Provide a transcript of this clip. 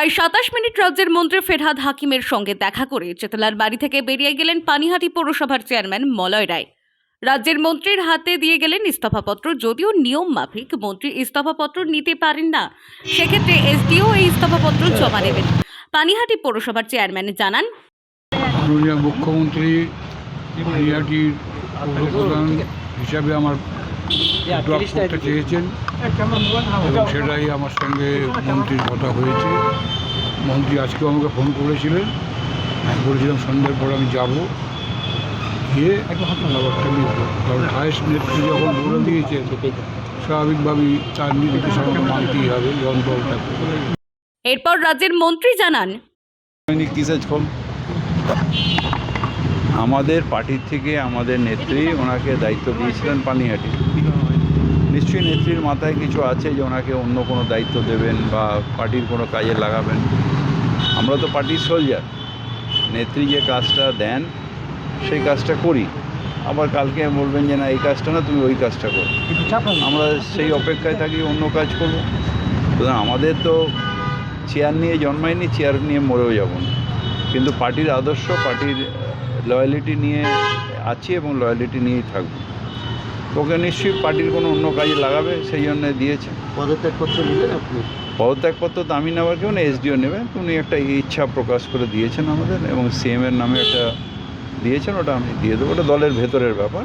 প্রায় সাতাশ মিনিট রাজ্যের মন্ত্রী ফেরহাদ হাকিমের সঙ্গে দেখা করে চেতলার বাড়ি থেকে বেরিয়ে গেলেন পানিহাটি পৌরসভার চেয়ারম্যান মলয় রায়। রাজ্যের মন্ত্রীর হাতে দিয়ে গেলেন ইস্তফাপত্র, যদিও নিয়ম মাফিক মন্ত্রী ইস্তফাপত্র নিতে পারেন না। সেক্ষেত্রে এসডিও এই ইস্তফাপত্র জমা নেবেন পানিহাটি পৌরসভার চেয়ারম্যান জানান মুখ্যমন্ত্রী হিসাবে আমার ড্রপ করতে চেয়েছেন এবং সেটাই আমার সঙ্গে মন্ত্রীর কথা হয়েছে। মন্ত্রী আজকেও আমাকে ফোন করেছিলেন। আমি বলেছিলাম সন্ধ্যার পর আমি যাব। গিয়ে ব্যাপারটা নিয়ে কারণ হায়েস্ট নেত্রী যখন বলে দিয়েছে স্বাভাবিকভাবেই তার নীতিকে সঙ্গে মানতেই হবে যন্ত্রটা এরপর রাজ্যের মন্ত্রী জানান আমাদের পার্টির থেকে আমাদের নেত্রী ওনাকে দায়িত্ব দিয়েছিলেন পানিহাটি। নিশ্চয়ই নেত্রীর মাথায় কিছু আছে যে ওনাকে অন্য কোনো দায়িত্ব দেবেন বা পার্টির কোনো কাজে লাগাবেন। আমরা তো পার্টির সোলজার নেত্রী যে কাজটা দেন সেই কাজটা করি। আবার কালকে বলবেন যে না এই কাজটা না তুমি ওই কাজটা করো। আমরা সেই অপেক্ষায় থাকি অন্য কাজ করব। সুতরাং আমাদের তো চেয়ার নিয়ে জন্মায়নি চেয়ার নিয়ে মরেও যাব না। কিন্তু পার্টির আদর্শ পার্টির লয়ালিটি নিয়ে আছি এবং লয়ালিটি নিয়েই থাকব। ওকে নিশ্চয়ই পার্টির কোনো অন্য কাজে লাগাবে সেই জন্য দিয়েছে। পদত্যাগপত্র নিলেন আপনি? পদত্যাগপত্র তো আমি নেওয়ার কেউ না এসডিও নেবেন। উনি একটা ইচ্ছা প্রকাশ করে দিয়েছেন আমাদের এবং সিএমের নামে একটা দিয়েছেন ওটা আমি দিয়ে দেবো। ওটা দলের ভেতরের ব্যাপার।